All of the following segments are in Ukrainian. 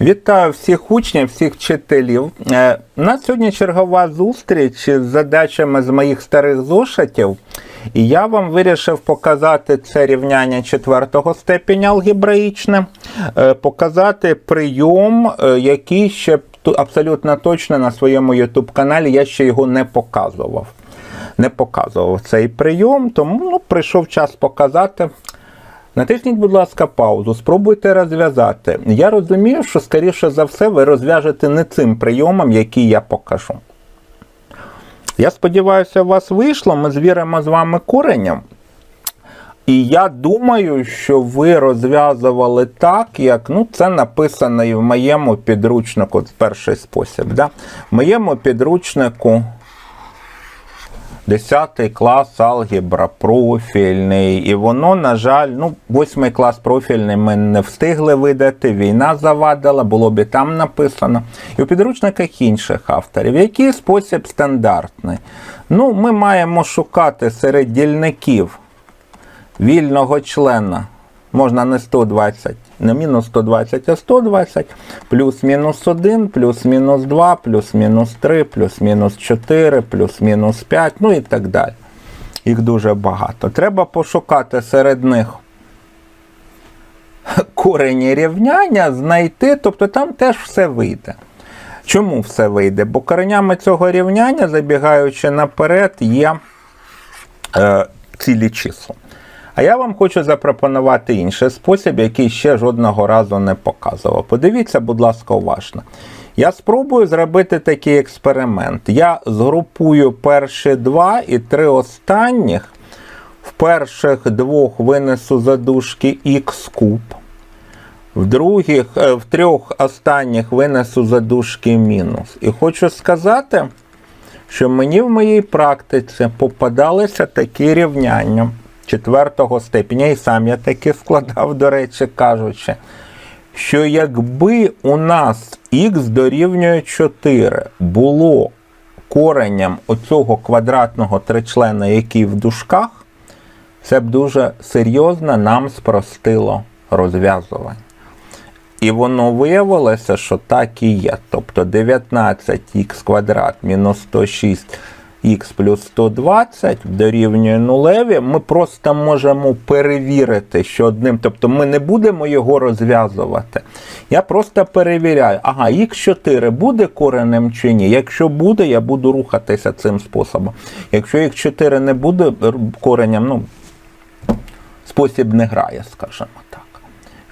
Вітаю всіх учнів, всіх вчителів. Е, У нас сьогодні чергова зустріч з задачами з моїх старих зошитів. І я вам вирішив показати це рівняння четвертого степеня алгебраїчне, е, показати прийом, е, який ще абсолютно точно на своєму YouTube каналі я ще його не показував. Не показував цей прийом, тому ну, прийшов час показати. Натисніть, будь ласка, паузу, спробуйте розв'язати. Я розумію, що, скоріше за все, ви розв'яжете не цим прийомом, який я покажу. Я сподіваюся, у вас вийшло. Ми звіримо з вами коренем. І я думаю, що ви розв'язували так, як ну, це написано і в моєму підручнику, перший спосіб. Да? В моєму підручнику 10 клас алгебра профільний, і воно, на жаль, ну, 8 клас профільний ми не встигли видати, війна завадила, було б і там написано. І у підручниках інших авторів. Який спосіб стандартний? Ну, ми маємо шукати серед дільників вільного члена. Можна не 120, не мінус 120, а 120, плюс-мінус 1, плюс-мінус 2, плюс-мінус 3, плюс-мінус 4, плюс-мінус 5, ну і так далі. Їх дуже багато. Треба пошукати серед них корені рівняння, знайти, тобто там теж все вийде. Чому все вийде? Бо коренями цього рівняння, забігаючи наперед, є е, цілі числа. А я вам хочу запропонувати інший спосіб, який ще жодного разу не показував. Подивіться, будь ласка, уважно. Я спробую зробити такий експеримент. Я згрупую перші два і три останніх. В перших двох винесу задушки х куб. В других, е, в трьох останніх винесу задушки мінус. І хочу сказати, що мені в моїй практиці попадалися такі рівняння четвертого степеня, і сам я таки складав, до речі, кажучи, що якби у нас х дорівнює 4 було коренням оцього квадратного тричлена, який в дужках, це б дуже серйозно нам спростило розв'язування. І воно виявилося, що так і є. Тобто 19х квадрат мінус 106х плюс 120 дорівнює нулеві. Ми просто можемо перевірити, що одним, тобто ми не будемо його розв'язувати. Я просто перевіряю, ага, х4 буде коренем чи ні. Якщо буде, я буду рухатися цим способом. Якщо х4 не буде коренем, ну, спосіб не грає, скажімо так.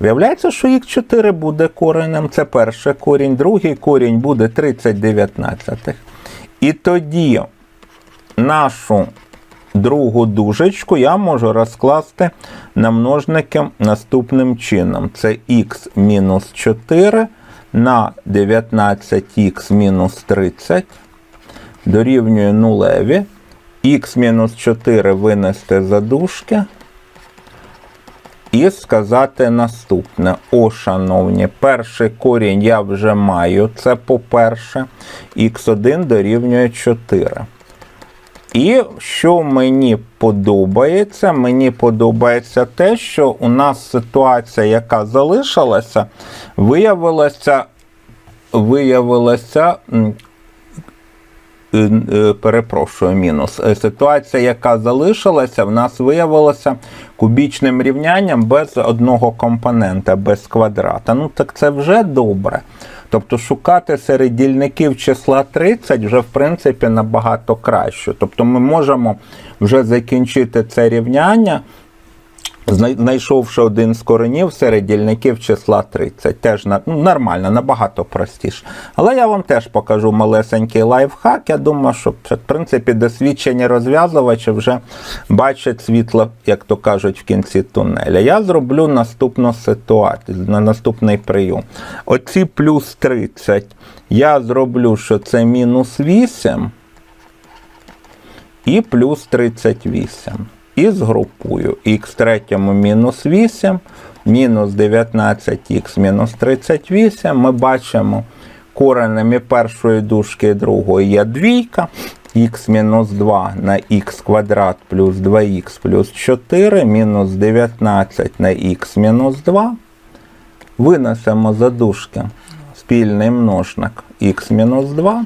Виявляється, що х4 буде коренем, це перший корінь, другий корінь буде 30 дев'ятнадцятих. І тоді нашу другу дужечку я можу розкласти на множники наступним чином. Це х мінус 4 на 19х мінус 30 дорівнює нулеві. х мінус 4 винести за дужки. І сказати наступне. О, шановні, перший корінь я вже маю, це по-перше, х1 дорівнює 4. І що мені подобається? Мені подобається те, що у нас ситуація, яка залишилася, виявилася, виявилася е, е, перепрошую, мінус. Е, Ситуація, яка залишилася, в нас виявилася кубічним рівнянням без одного компонента, без квадрата. Ну так це вже добре. Тобто шукати серед дільників числа 30 вже в принципі набагато краще. Тобто ми можемо вже закінчити це рівняння. Знай- Знайшовши один з коренів серед дільників числа 30. Теж ну, нормально, набагато простіше. Але я вам теж покажу малесенький лайфхак. Я думаю, що в принципі досвідчені розв'язувачі вже бачать світло, як то кажуть, в кінці тунеля. Я зроблю наступну ситуацію, на наступний прийом. Оці плюс 30 я зроблю, що це мінус 8 і плюс 38. І згрупую х третьому мінус 8, мінус 19х мінус 38. Ми бачимо коренем і першої дужки і другої є двійка. х мінус 2 на х квадрат плюс 2х плюс 4, мінус 19 на х мінус 2. Винесемо за дужки спільний множник х-2.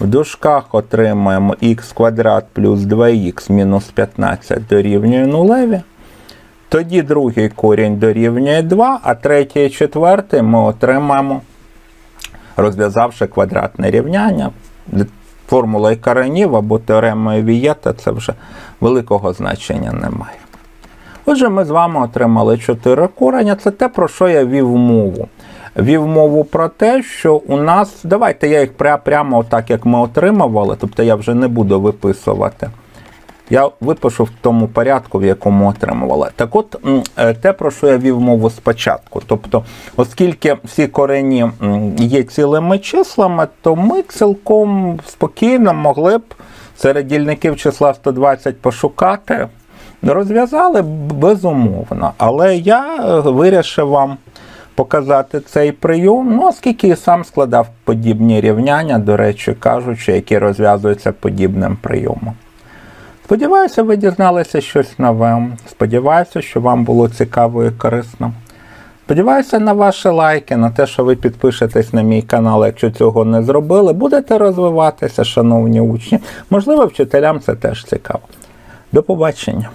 В дужках отримаємо х квадрат плюс 2х мінус 15 дорівнює нулеві. Тоді другий корінь дорівнює 2, а третій і четвертий ми отримаємо, розв'язавши квадратне рівняння. Формулою коренів або теоремою Вієта це вже великого значення немає. Отже, ми з вами отримали 4 кореня. Це те, про що я вів мову. Вів мову про те, що у нас. Давайте я їх прямо так, як ми отримували, тобто я вже не буду виписувати. Я випишу в тому порядку, в якому отримували. Так от, е, те, про що я вів мову спочатку. Тобто, оскільки всі корені є цілими числами, то ми цілком спокійно могли б серед дільників числа 120 пошукати. Розв'язали безумовно. Але я е, вирішив вам показати цей прийом, ну, оскільки і сам складав подібні рівняння, до речі кажучи, які розв'язуються подібним прийомом. Сподіваюся, ви дізналися щось нове. Сподіваюся, що вам було цікаво і корисно. Сподіваюся на ваші лайки, на те, що ви підпишетесь на мій канал, якщо цього не зробили. Будете розвиватися, шановні учні. Можливо, вчителям це теж цікаво. До побачення.